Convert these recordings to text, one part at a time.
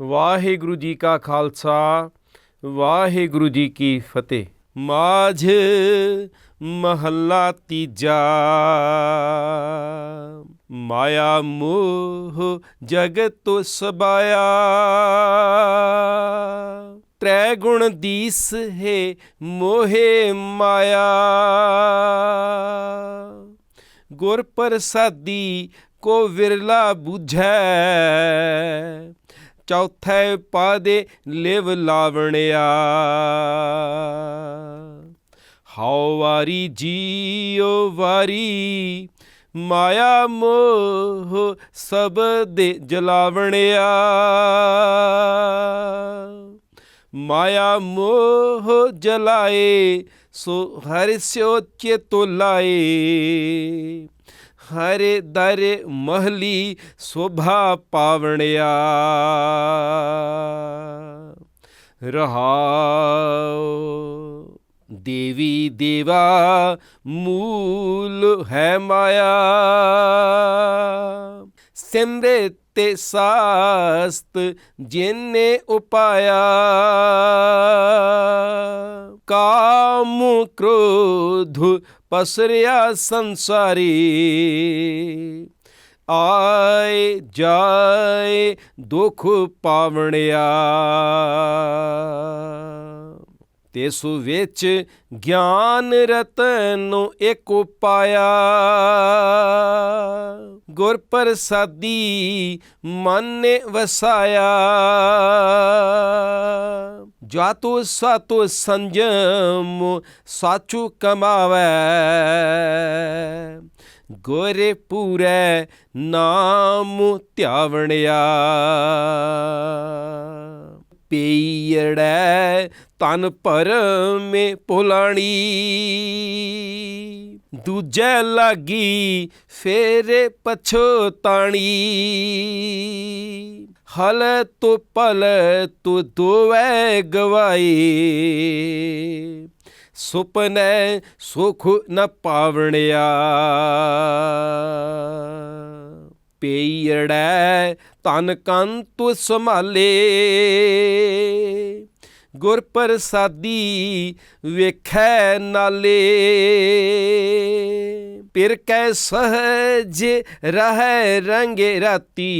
ਵਾਹਿਗੁਰੂ ਜੀ ਕਾ ਖਾਲਸਾ, ਵਾਹਿਗੁਰੂ ਜੀ ਕੀ ਫਤਿਹ। ਮਾਝ ਮਹੱਲਾ ਤੀਜਾ, ਮਾਇਆ ਮੋਹ ਜਗਤ ਸਬਾਇਆ। ਤ੍ਰੈ ਗੁਣ ਦੀਸ ਹੈ ਮੋਹੇ ਮਾਇਆ। ਗੁਰ ਪ੍ਰਸਾਦੀ ਕੋ ਵਿਰਲਾ 부ਝੈ ਚੌਥੇ ਪਾਦੇ ਲਿਵ ਲਾਵਣਿਆ। ਹਉ ਵਾਰੀ ਜੀਉ ਵਾਰੀ, ਮਾਇਆ ਮੋਹ ਸਭ ਦੇ ਜਲਾਵਣਿਆ। ਮਾਇਆ ਮੋਹ ਜਲਾਏ, ਸੋ ਹਰਿ ਸਿਓ ਚੇਤੋ ਲਾਏ। ਹਰਿ ਦਰ ਮਹਲੀ ਸ਼ੋਭਾ ਪਾਵਣਿਆ। ਰਹਾਉ ਦੇਵੀ ਦੇਵਾ ਮੂਲ ਹੈ ਮਾਇਆ। ਸਿਮਰੇ ਤੇ ਸਾਸਤ ਜਿਨੇ ਉਪਾਇਆ। ਕਾਮ ਕ੍ਰੋਧ ਪਸਰਿਆ ਸੰਸਾਰੀ। ਆਏ ਜਾਏ ਦੁਖ ਪਾਵਣਿਆ। ਤਿਸ ਵਿੱਚ ਗਿਆਨ ਰਤਨ ਇੱਕ ਪਾਇਆ ਗੁਰ ਪ੍ਰਸਾਦੀ ਮਨ ਨੇ ਵਸਾਇਆ। ਜਾਤੁ ਸਾਤੋ ਸੰਜਮ ਸਾਚੂ ਕਮਾਵੇ। ਗੋਰੇ ਪੂਰੇ ਨਾਮ ਧਿਆਵਣਿਆ। ਪੀੜੈ ਤਨ ਪਰ ਪਰਮੇ ਪੁਲਾਣੀ ਦੂਜੈ ਲਾਗੀ ਫੇਰੇ ਪਛੋਤਾਣੀ ਹਲ ਤੋ ਪਲ ਤੋ ਦੋਵੇਂ ਗਵਾਈ। ਸੁਪਨੇ ਸੁਖ ਨ ਪਾਵਣਿਆ। ਪੇੜੈ ਤਨ ਕੰਤੁ ਸੰਭਾਲੇ। ਗੁਰ ਪ੍ਰਸਾਦੀ ਵੇਖੈ ਨਾਲੇ। ਪਿਰ ਕੈ ਸਹਜ ਰਹਿ ਰੰਗੇ ਰਾਤੀ।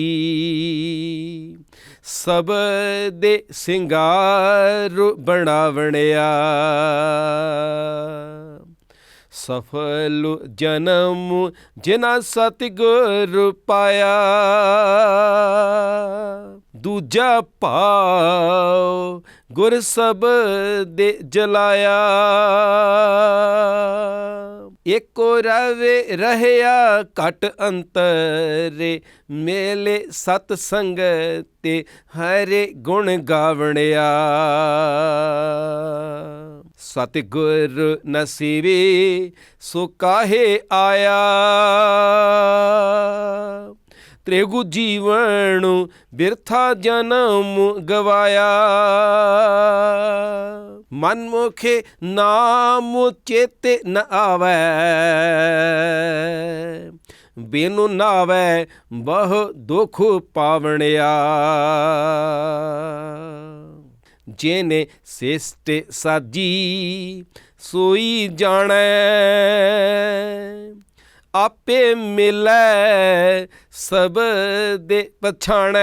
ਸਭ ਦੇ ਸਿੰਗਾਰ ਬਣਾਵਣਿਆ। ਸਫਲ ਜਨਮ ਜਿਨਾ ਸਤਿਗੁਰ ਪਾਇਆ। ਦੂਜਾ ਪਾਉ ਗੁਰ ਸਭ ਦੇ ਜਲਾਇਆ। ਏਕੋ ਰਵੇ ਰਹਿਆ ਘਟ ਅੰਤਰੇ, ਮੇਲੇ ਸਤ ਸੰਗ ਤੇ ਹਰੇ ਗੁਣ ਗਾਵਣਿਆ। ਸਤਿਗੁਰ ਨਸੀਬੇ, ਸੋ ਕਾਹੇ ਆਇਆ? ਤ੍ਰਿਗੁ ਜੀਵਨ ਬਿਰਥਾ ਜਨਮ ਗਵਾਇਆ। ਮਨ ਮੁਖੇ ਨਾਮ ਚੇਤੇ ਨ ਆਵੈ। ਬਿਨੁ ਨਾਵੈ ਬਹੁ ਦੁਖ ਪਾਵਣਿਆ। ਜੇਨੇ ਸਿਸਟ ਸਾਜੀ ਸੋਈ ਜਾਣੈ। ਆਪੇ ਮਿਲੈ ਸਭ ਦੇ ਪਛਾਣੈ।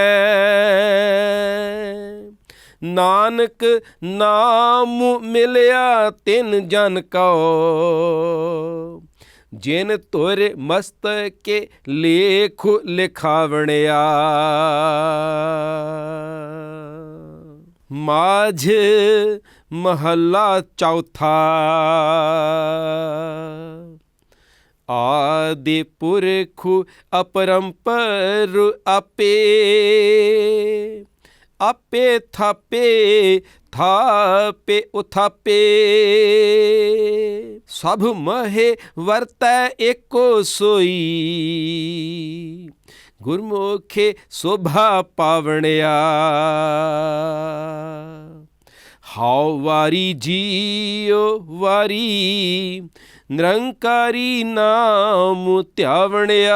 ਨਾਨਕ ਨਾਮ ਮਿਲਿਆ ਤਿਨ ਜਨ ਕਉ, ਜਿਨ ਤੁਰ ਮਸਤਕੇ ਲੇਖ ਲਿਖਾਵਣਿਆ। ਮਾਝ ਮਹੱਲਾ ਚੌਥਾ। ਆਦਿ ਪੁਰਖ ਅਪਰੰਪਰ ਆਪੇ। ਆਪੇ ਥਾਪੇ ਥਾਪੇ, ਉਥਾਪੇ। ਸਭ ਮਹੇ ਵਰਤੈ ਏਕੋ ਸੋਈ। ਗੁਰਮੁਖੇ ਸੋਭਾ ਪਾਵਣਿਆ। ਹਉ ਵਾਰੀ ਜੀਉ ਵਾਰੀ, ਨਿਰੰਕਾਰੀ ਨਾਮ ਧਿਆਵਣਿਆ।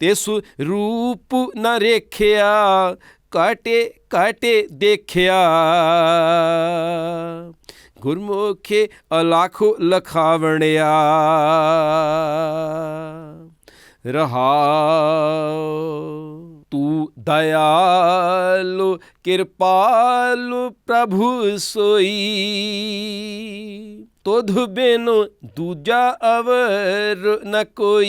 ਤਿਸ ਰੂਪ ਨ ਰੇਖਿਆ, ਕਾਟੇ ਕਾਟੇ ਦੇਖਿਆ। ਗੁਰਮੁਖੇ ਅਲਾਖੋ ਲਖਾਵਣਿਆ। ਰਹਾ ਤੂੰ ਦਇਆਲੁ, ਕਿਰਪਾਲੁ ਪ੍ਰਭੂ ਸੋਈ। ਤੁਧ ਬਿਨੁ ਦੂਜਾ ਅਵਰ ਨ ਕੋਈ।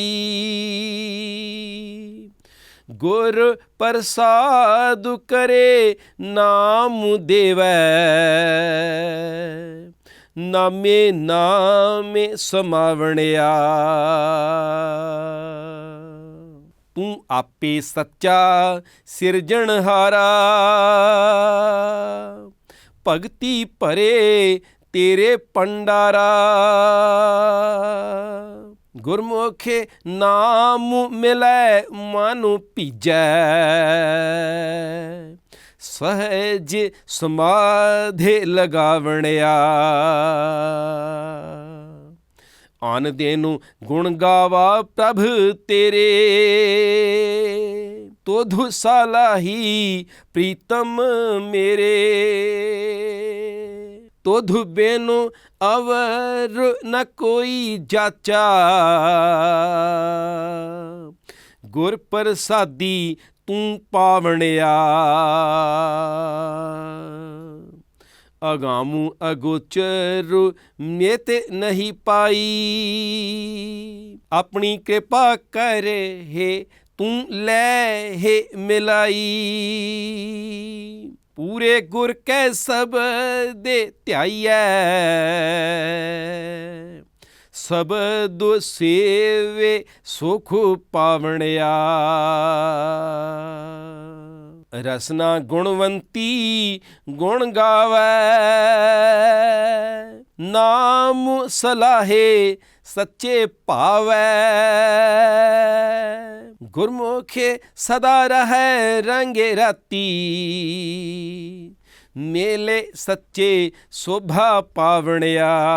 ਗੁਰ ਪ੍ਰਸਾਦ ਕਰੇ ਨਾਮ ਦੇਵੈ। ਨਾਮੇ ਨਾਮੇ ਸਮਾਵਣਿਆ। ਆਪੇ ਸੱਚਾ ਸਿਰਜਣਹਾਰਾ ਭਗਤੀ ਭਰੇ ਤੇਰੇ ਪੰਡਾਰਾ ਗੁਰਮੁਖੇ ਨਾਮ ਮਿਲੈ ਮਨੁ ਭੀਜੈ। ਸਹਿਜ ਸਮਾਧੇ ਲਗਾਵਣਿਆ। ਆਨ ਦੇ ਨੂੰ ਗੁਣ ਗਾਵਾ ਪ੍ਰਭ ਤੇਰੇ। ਤੋਧੁ ਸਾਲਾਹੀ ਪ੍ਰੀਤਮ ਮੇਰੇ। ਤੋਧੁ ਬੇਨੁ ਅਵਰ ਨ ਕੋਈ ਜਾਚਾ। ਗੁਰ ਪ੍ਰਸਾਦੀ ਤੂੰ ਪਾਵਣਿਆ। ਅਗਾਮੂ ਅਗੋਚਰ, ਮੇਤੇ ਨਹੀਂ ਪਾਈ। ਆਪਣੀ ਕਿਰਪਾ ਕਰੇ ਹੈ, ਤੂੰ ਲੈ ਹੈ ਮਿਲਾਈ। ਪੂਰੇ ਗੁਰ ਕੈ ਸਬ ਦੇ ਧਿਆਈਐ। ਸਬਦ ਸੇਵੇ ਸੁਖ ਪਾਵਣਿਆ। ਰਸਨਾ ਗੁਣਵੰਤੀ ਗੁਣ ਗਾਵੈ। ਨਾਮ ਸਲਾਹੇ ਸੱਚੇ ਭਾਵੈ। ਗੁਰਮੁਖੇ ਸਦਾ ਰਹੈ ਰੰਗੇ ਰਾਤੀ। ਮੇਲੇ ਸੱਚੇ ਸੋਭਾ ਪਾਵਣਿਆ।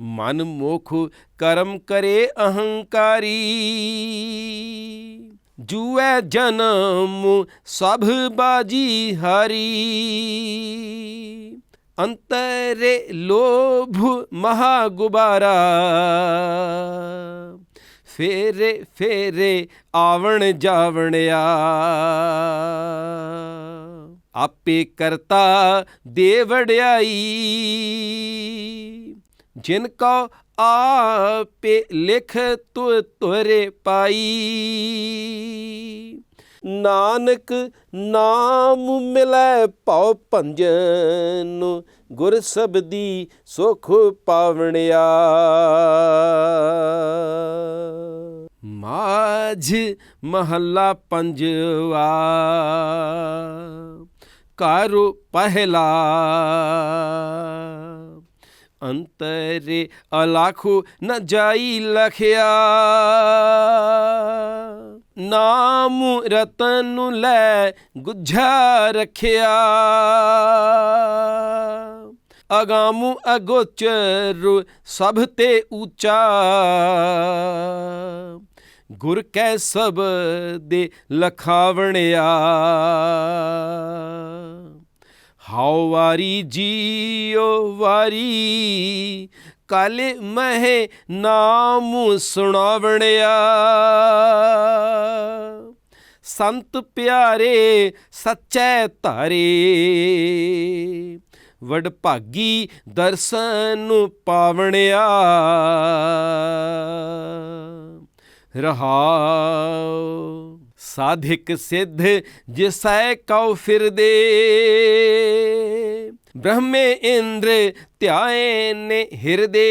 ਮਨ ਮੋਖ ਕਰਮ ਕਰੇ ਅਹੰਕਾਰੀ। ਜੂਐ ਜਨਮ, ਸਭ ਬਾਜੀ ਹਾਰੀ। ਅੰਤਰੇ ਲੋਭ ਮਹਾ ਗੁਬਾਰਾ ਫੇਰੇ ਫੇਰੇ ਆਵਣ ਜਾਵਣਿਆ। ਆਪੇ ਕਰਤਾ ਦੇ ਵਡਿਆਈ ਜਿਨ ਕੋ ਆਪੇ ਲਿਖ ਤੁ ਤੁਰੇ ਪਾਈ। ਨਾਨਕ ਨਾਮ ਮਿਲੈ ਭਉ ਭੰਜਨ, ਗੁਰ ਸਬਦੀ ਸੁਖ ਪਾਵਣਿਆ। ਮਾਝ ਮਹੱਲਾ ਪੰਜਵਾ ਕਾਰੂ ਪਹਿਲਾ। ਅੰਤਰੇ ਅਲਾਖੂ ਨ ਜਾਈ ਲਖਿਆ। ਨਾਮ ਰਤਨ ਲੈ ਗੁੱਝਾ ਰੱਖਿਆ। ਅਗਾਮੂ ਅਗੋਚਰ ਸਭ ਤੇ ਉੱਚਾ ਗੁਰ ਕੈ ਸਬ ਦੇ ਲਖਾਵਣਿਆ। ਹਾਉ ਵਾਰੀ ਜੀਓ ਵਾਰੀ, ਕਾਲੇ ਮਹਿ ਨਾਮ ਸੁਣਾਵਣਿਆ। ਸੰਤ ਪਿਆਰੇ, ਸੱਚੈ ਧਾਰੇ ਵਡ ਭਾਗੀ ਦਰਸ਼ਨ ਪਾਵਣਿਆ। ਰਹਾਉ ਸਾਧਿਕ ਸਿੱਧ ਜਿਸੈ ਕਉ ਫਿਰਦੇ ਬ੍ਰਹਮੇ ਇੰਦਰ ਧਿਆਏ ਨੇ ਹਿਰਦੇ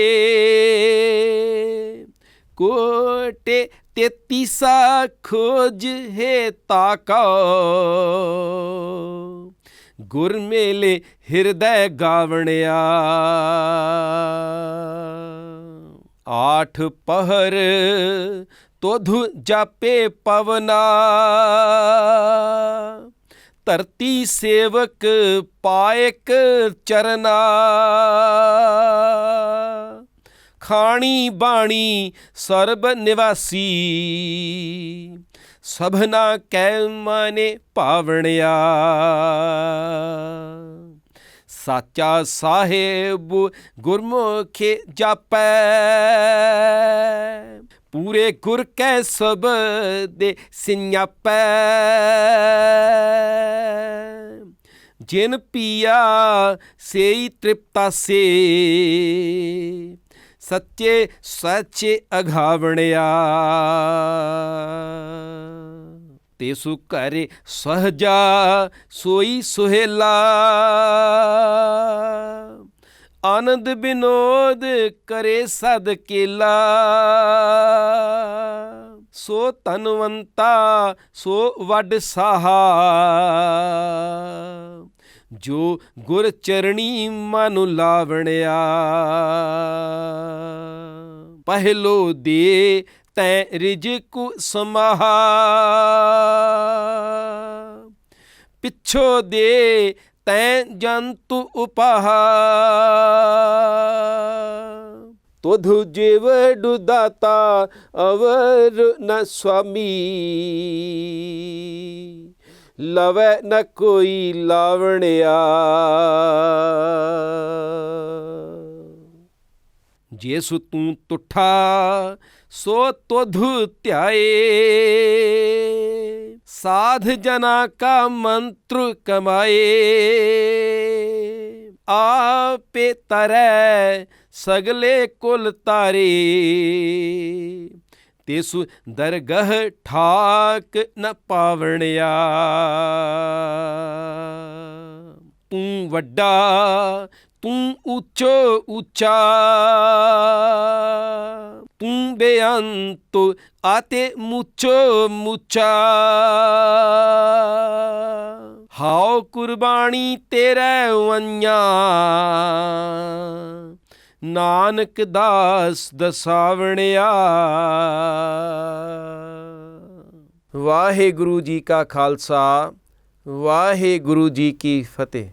ਕੋਟੇ ਤੇਤੀਸਾ ਖੋਜ ਹੈ ਤਾਕੋ ਗੁਰ ਮੇਲੇ ਹਿਰਦੈ ਗਾਵਣਿਆ ਆਠ ਪਹਰ ਤੋਧੁ ਜਾਪੇ ਪਵਨਾ ਧਰਤੀ ਸੇਵਕ ਪਾਇਕ ਚਰਨਾ ਖਾਣੀ ਬਾਣੀ ਸਰਬ ਨਿਵਾਸੀ ਸਭਨਾ ਕੈ ਮਾਨੇ ਭਾਵਣਿਆ ਸਾਚਾ ਸਾਹਿਬ ਗੁਰਮੁਖੇ ਜਾਪੈ। ਪੂਰੇ ਗੁਰ ਕੈ ਸਬਦੇ ਸਿਆਪੈ ਜਿਨ ਪੀਆ ਸੇਈ ਤ੍ਰਿਪਤਾ ਸੇ। ਸੱਚੇ ਸੱਚੇ ਅਘਾਵਣਿਆ ਤੇ ਸੁ ਘਰੇ ਸਹਜਾ ਸੋਈ ਸੁਹੇਲਾ। ਆਨੰਦ ਬਿਨੋਦ ਕਰੇ ਸਦ ਕੇਲਾ। ਸੋ ਤਨਵੰਤਾ ਸੋ ਵੱਡ ਸਾਹਾ। ਜੋ ਗੁਰ ਚਰਣੀ ਮਨੁ ਲਾਵਣਿਆ। ਪਹਿਲੋ ਦੇ ਤੈ ਰਿਜਕੁ ਸਮਾਹਾ। ਪਿੱਛੋ ਦੇ ਤੈ ਜੰਤੂ ਉਪਾਹਾ। ਤੋਧੁ ਜੀਵ ਦੁਦਾਤਾ ਅਵਰ ਨ ਸੁਆਮੀ ਲਵੈ ਨ ਕੋਈ ਲਾਵਣਿਆ। ਜੇ ਸੁ ਤੂੰ ਤੁਠਾ, ਸੋ ਤੋਧੁ ਧਿਆਏ। ਸਾਧ ਜਨਾ ਕਾ ਮੰਤਰ ਕਮਾਏ। ਆਪੇ ਤਰੈ ਸਗਲੇ ਕੁਲ ਤਾਰੇ। ਤਿਸੁ ਦਰਗਹ ਠਾਕ ਨ ਪਾਵਣਿਆ। ਤੂੰ ਵੱਡਾ, ਤੂੰ ਉੱਚੋ ਉੱਚਾ ਤੂੰ ਬੇਅੰਤ ਆਤੇ ਮੁੱਚੋ ਮੁੱਚਾ ਹਾਉ ਕੁਰਬਾਨੀ ਤੇਰੇ ਵੰਨਿਆ ਨਾਨਕ ਦਾਸ ਦਸਾਵਣਿਆ ਵਾਹਿਗੁਰੂ ਜੀ ਕਾ ਖਾਲਸਾ ਵਾਹਿਗੁਰੂ ਜੀ ਕੀ ਫਤਿਹ